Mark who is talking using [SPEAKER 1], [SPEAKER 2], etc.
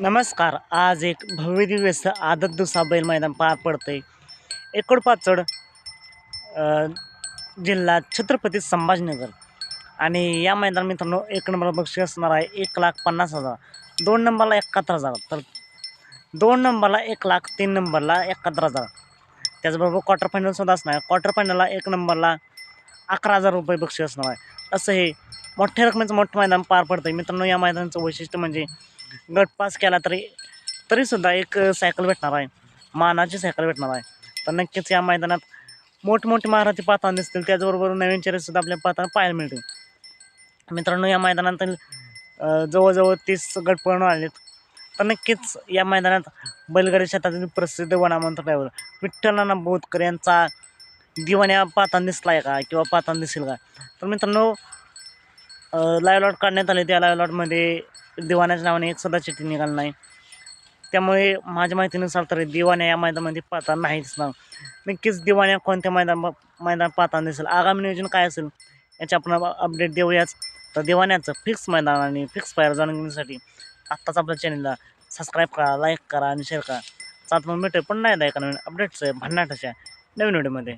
[SPEAKER 1] नमस्कार आज एक भव्य दिव्य आदत दुसा बैल मैदान पार पडतंय. एकोडपाचड जिल्हा छत्रपती संभाजीनगर. आणि या मैदान मित्रांनो एक नंबरला बक्षीस असणार आहे एक लाख पन्नास हजार. दोन नंबरला एकाहत्तर हजार. तर दोन नंबरला एक लाख तीन नंबरला एकाहत्तर हजार. त्याचबरोबर क्वार्टर फायनलसुद्धा असणार आहे. क्वार्टर फायनलला एक नंबरला अकरा हजार रुपये बक्षीस असणार आहे. असं हे मोठ्या रकमेचं मोठं मैदान पार पडतं आहे मित्रांनो या मैदानाचं वैशिष्ट्य म्हणजे गट पास केला तरी तरीसुद्धा एक सायकल भेटणार आहे. मानाची सायकल भेटणार आहे. तर नक्कीच या मैदानात मोठमोठे महाराठी पाहताना दिसतील. त्याचबरोबर नवीन चेहरेसुद्धा आपल्या पाताना पाहायला मिळतील. मित्रांनो या मैदानात जवळजवळ तीस गट पळून आलेत. तर नक्कीच या मैदानात बैलगाडी शेतातील प्रसिद्ध वनामंत ड्रायव्हर विठ्ठलाना बोधकर यांचा दिवाण्या पाहताना दिसला आहे का? किंवा पाहताना दिसेल का? तर मित्रांनो लाईव्ह लॉट काढण्यात आले. त्या लाईव्ह लॉटमध्ये दिवाण्याच्या नावाने एक सुद्धा चिठ्ठी निघाली नाही. त्यामुळे माझ्या माहितीनुसार तरी दिवाण्या या मैदानामध्ये पाहता नाही दिसणार नक्कीच दिवाण्या कोणत्या मैदान मैदान पाहताना दिसेल. आगामी नियोजन काय असेल याचे आपण अपडेट देऊयाच तर दिवाण्याचं फिक्स मैदान आणि फिक्स पायर जाणून घेण्यासाठी आत्ताच आपल्या चॅनलला सबस्क्राईब करा लाईक करा आणि शेअर करा. चालत मग भेटेल पण नाही एका नवीन अपडेट्स भन्नाटाच्या नवीन व्हिडिओमध्ये